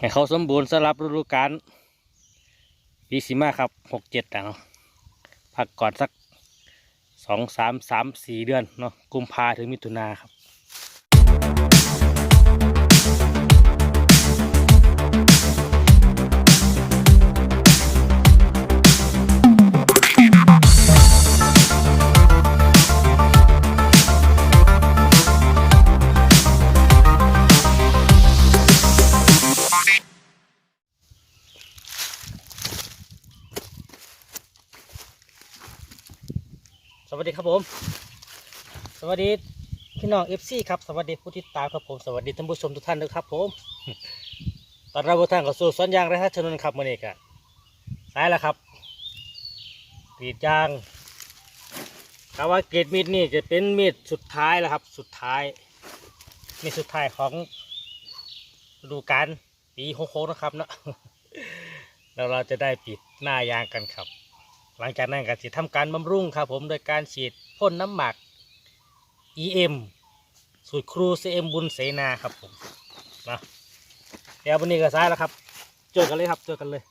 ให้เขาสมบูรณ์สำหรับฤดูกาลปีสีมาครับหกเจ็ดนะเนาะพักก่อนสักสองสามสามสี่เดือนเนาะกุมภาถึงมิถุนาครับ ครับผม สวัสดีพี่น้องเอฟซีครับ สวัสดีผู้ติดตามครับผม สวัสดีท่านผู้ชมทุกท่านด้วยครับผม ตอนเราทุกท่านเข้าสู่สวนยางไรทัชนนครับมื่อนี้ก็สายแล้วครับกรีดยางคำว่าเกรดมีดนี่จะเป็นมีดสุดท้ายแล้วครับ สุดท้าย มีดสุดท้ายของฤดูกาลปีโค้งนะครับเนาะแล้วเราจะได้ปิดหน้ายางกันครับ หลังจากนั้นก็จะทำการบำรุงครับผมโดยการฉีดพ่นน้ำหมัก EM สูตรครู CM บุญเสนาครับผมนะเดี๋ยววันนี้ก็ซ้ายแล้วครับเจอกันเลยครับเจอกันเลย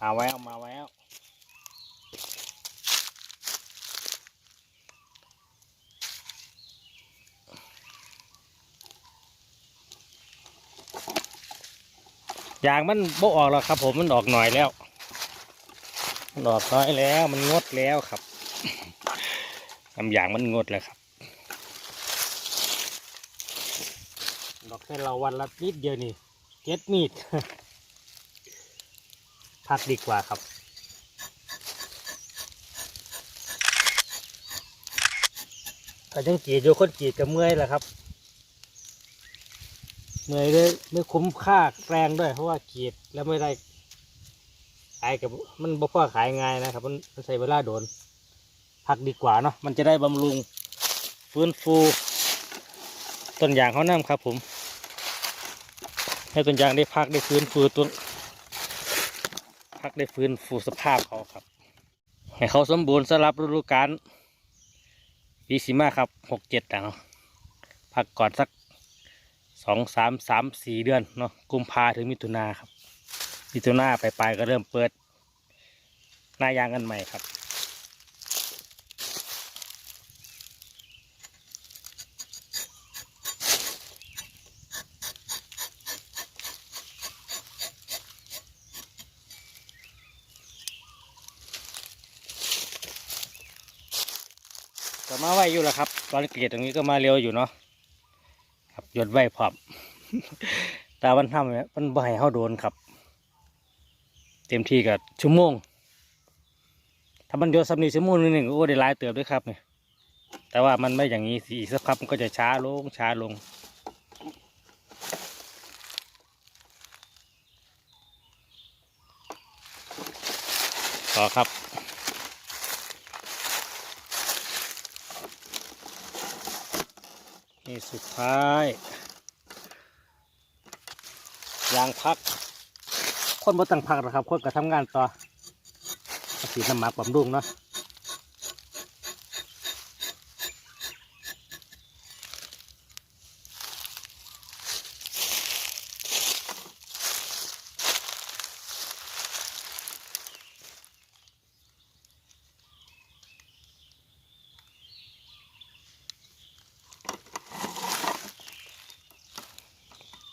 มาแววมาแว ยางมันโบออกแล้วครับ ผมมันออกหน่อยแล้วมันออกน้อยแล้วมันงดแล้วครับลำยางมันงดแล้วครับดอกแค่เราวันละนิดเดียวนี่เจ็ดมีดพักดีกว่าครับถ้าจังกรีดอยู่คนกรีดกับเมื่อยแหละครับ เหนื่อยเลยไม่คุ้มค่าแรงด้วย เพราะว่าเกรีดแล้วไม่ได้ขายกับมันบ่พอขายง่ายนะครับ มันมันใช้เวลาโดนพักดีกว่าเนาะมันจะได้บำรุงฟื้นฟูต้นยางเขาน้ำครับ ผม ให้ต้นยางได้พักได้ฟื้นฟูต้นพักได้ฟื้นฟูสภาพเขาครับ ให้เขาสมบูรณ์สำหรับฤดูกาลปีสีมาครับหกเจ็ดนะเนาะพักก่อนสัก สองสามสามสี่เดือนเนาะกุมภาถึงมิถุนาครับ มิถุนาไปลายก็เริ่มเปิด หน้ายางกันใหม่ครับ ก็มาไวอยู่แล้วครับ ตอนเกลียดตรงนี้ก็มาเร็วอยู่เนาะ หยดไว้พร้อมแต่มันทำเนี่ยมันบ่ให้เขาโดนครับ เต็มที่กับชั่วโมง ถ้ามันหยดสำนีชั่วโมงนึงก็โอ้ได้ลายเติบด้วยครับเนี่ยแต่ว่ามันไม่อย่างนี้สิอีกสักพักมันก็จะช้าลงช้าลงต่อครับ นี่สุดท้าย ยางพัก คนบ่ตั้งพักหรอกครับ คนก็ทำงานต่อสีน้ำหมักบำรุงเนาะ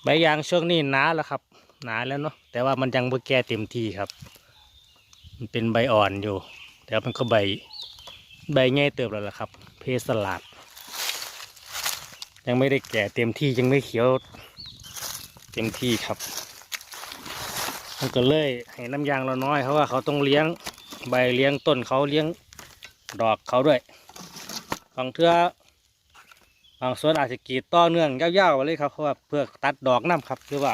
บยางช่วงนี้หนาแล้วครับ หนาแล้วเนาะแต่ว่ามันยังไม่แก่เต็มที่ครับ มันเป็นใบอ่อนอยู่ แต่ว่ามันก็ใบใบง่ายเติบแล้วล่ะครับ เพสลัดยังไม่ได้แก่เต็มที่ยังไม่เขียวเต็มที่ครับมันก็เลยให้น้ำยางเราน้อยเพราะว่าเขาต้องเลี้ยงใบเลี้ยงต้นเขาเลี้ยงดอกเขาด้วยบางเทื่อ บางส่วนอาจจะกรีดต่อเนื่องยาวๆไปเลยครับเพราะว่าเพื่อตัดดอกน้ำครับหรือว่า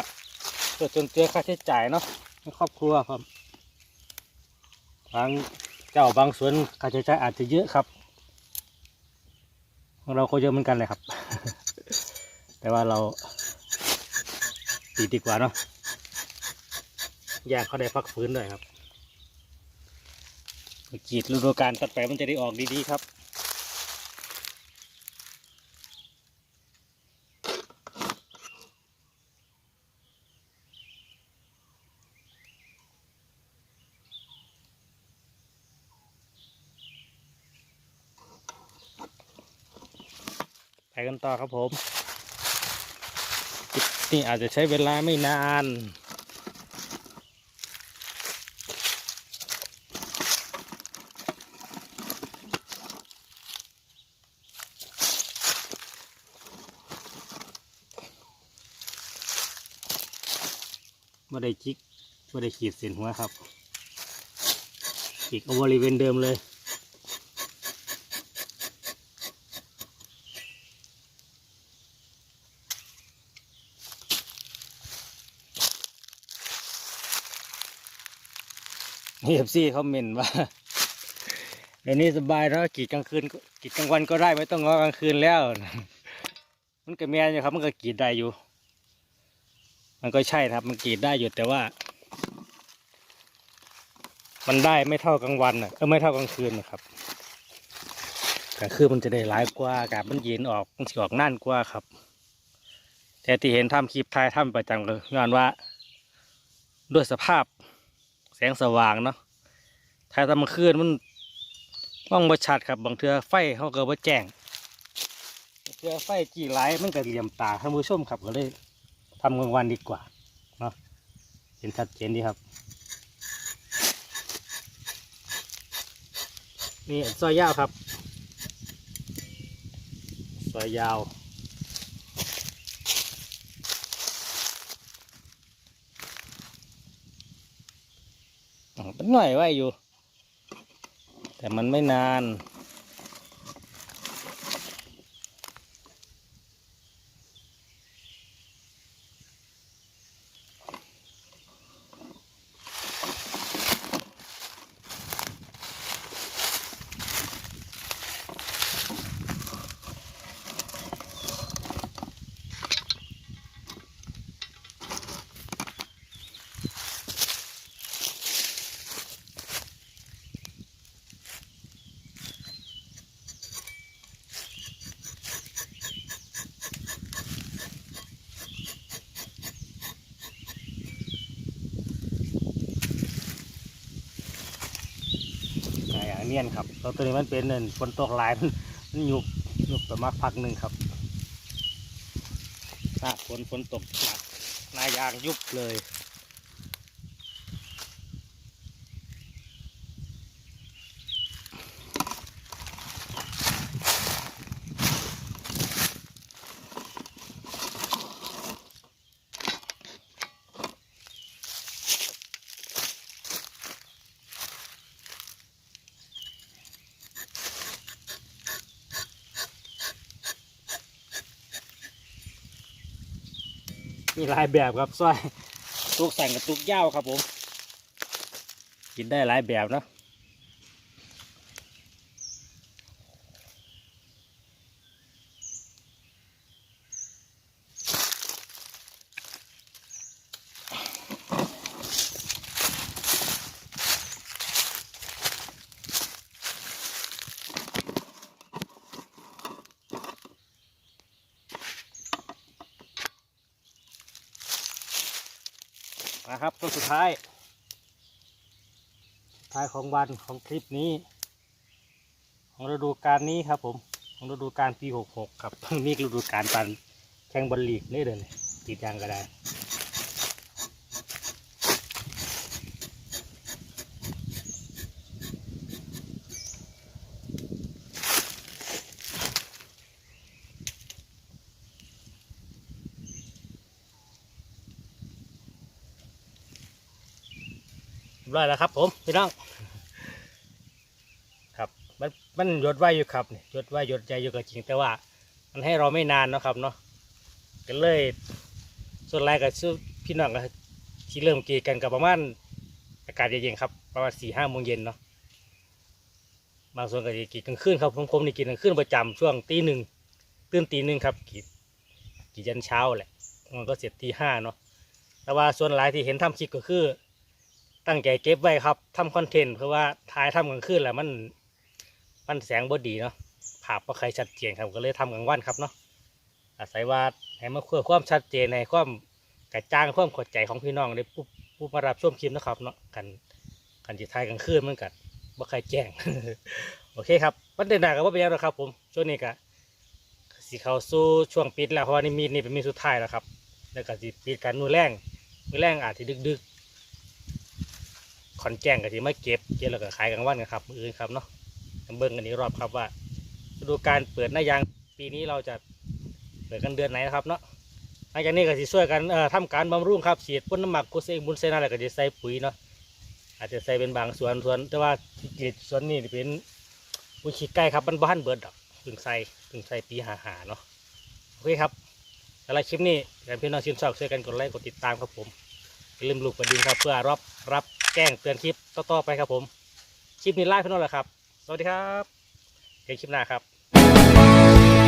เพื่อจนเจือค่าใช้จ่ายเนาะในครอบครัวครับบางเจ้าบางสวนค่าใช้จ่ายอาจจะเยอะครับของเราก็เยอะเหมือนกันเลยครับ แต่ว่าเราดีดีกว่าเนาะแยกเขาได้พักฟื้นด้วยครับกรีดฤดูกาลตัดไปมันจะได้ออกดีๆครับ ไปกันต่อ ครับผมนี่อาจจะใช้เวลาไม่นานไม่ได้จิกไม่ได้ขีดเส้นหัวครับอีกเอาบริเวณเดิมเลย นี่เอฟซีเขาเมนว่าเดี๋ยวนี้สบายแล้วกีดกลางคืนกีดกลางวันก็ได้ไม่ต้องงอกลางคืนแล้ว มันก็แมนอยู่ครับ มันก็กีดได้อยู่ มันก็ใช่ครับ มันกีดได้อยู่แต่ว่า มันได้ไม่เท่ากลางวันอะก็ไม่เท่ากลางคืนนะครับกลางคืนมันจะได้หลายกว่าอากาศมันเย็นออกมันสิออกน่านกว่าครับ แต่ที่เห็นทำคลิปทายทำประจำก็งานว่า ด้วยสภาพ งสว่างเนาะถ้าทำกลางคืนมันมองบ่ชัดครับ บางเทือไฟเขาก็บ่แจ้งเทือไฟกี่ไลมันก็เหลี่ยมตาท่านผู้ชมครับก็เลยทำกลางวันดีกว่าเนาะเห็นชัดเจนดีครับนี่ซอยยาวครับซอยยาว อ๋อเป็น หน่อยไว้อยู่ แต่มันไม่นาน นียนครับแล้วตัวนี้มันเป็นเนินฝนตกหลายมันมันหยุบหยุบประมาณพักหนึ่งครับหน้าฝนฝนตกหนักหนายางยุบเลย มีหลายแบบครับสร้อยตุกสั่งกับตุกยาวครับผม กินได้หลายแบบเนาะ นะครับต้นสุดท้าย ท้ายของวันของคลิปนี้ ของฤดูกาลนี้ครับ ผม ของฤดูกาลปีหกหกครับนี่ฤดูกาลปันแข่งบอลลีกนี่เดินติดยางก็ได้ ร้อยแล้วครับ ผมพี่น้อง ครับ มันมันหยดไว้อยู่ครับนี่หยดไว้หยดใจอยู่ก็จริงแต่ว่า มันให้เราไม่นานเนาะครับเนาะก็เลย ส่วนแรกก็ซื้อพี่น้องก็ที่เริ่มกีกันกับประมาณอากาศเย็นๆครับประมาณสี่ห้าโมงเย็นเนาะบางส่วนก็จะกรีกลางคืนครับผมผมนี่กรีกลางคืนประจำช่วงตีหนึ่งตื่นตีหนึ่งครับกรีกรียันเช้าแหละมันก็เสร็จตีห้าเนาะแต่ว่าส่วนหลายที่เห็นทำคลิปก็คือ ตั้งใจเก็บไว้ครับทำคอนเทนต์เพราะว่าถ่ายทำกลางคืนแหล้วมันมันแสงบดีเนาะภาพก็ใครชัดเจนครับก็เลยทำกลางวันครับเนาะอาศัยว่าให้มาเพื่อความชัดเจนในความกระจ่างความเข้าใจของพี่น้องได้ผู้ผู้มารับชมคลิปนะครับเนาะกันกันจิถ่ายกลางคืนเมันกับ่ใครแจ้งโอเคครับประเด็นหนักก็ว่าเป็นยังไงครับผมช่วงนี้ก็สิเขาสู่ช่วงปิดแล้วเพราะว่านี่มีดนี่เป็นมีดสุดท้ายแล้วครับแล้วก็สิปิดกันมือแรงมือแรงอาจจะดึกๆ ขอนแจ้งก็สิมาเก็บเก็บแล้วก็ขายกลางวันกันครับมืออื่นครับเนาะเบิ่งกันอีกรอบครับว่าฤดูการเปิดหน้ายางปีนี้เราจะเปิดกันเดือนไหนนะครับเนาะหลังจากนี้ก็สิช่วยกันเอ่อทำการบำรุงครับฉีดพ่นน้ำหมักกุเซงบุญเซนาแล้วก็จะใส่ปุ๋ยเนาะอาจจะใส่เป็นบางส่วนส่วน แต่ว่าที่กรีดส่วนนี้เป็นปุ๋ยขี้ไก่ครับมันบ้านเบิดดอกถึงใส่เพึ่งใส่ปีหาหาเนาะโอเคครับสำหรับคลิปนี้อยากให้พี่น้องชื่นชอบช่วยกันกดไลค์กดติดตามครับผมอย่าลืมลูกกระดิ่งครับเพื่อรับรับ แจ้งเตือนคลิปต่อๆไปครับผม คลิปนี้ไล่พี่น้องแล้วครับ สวัสดีครับเจอกันคลิปหน้าครับ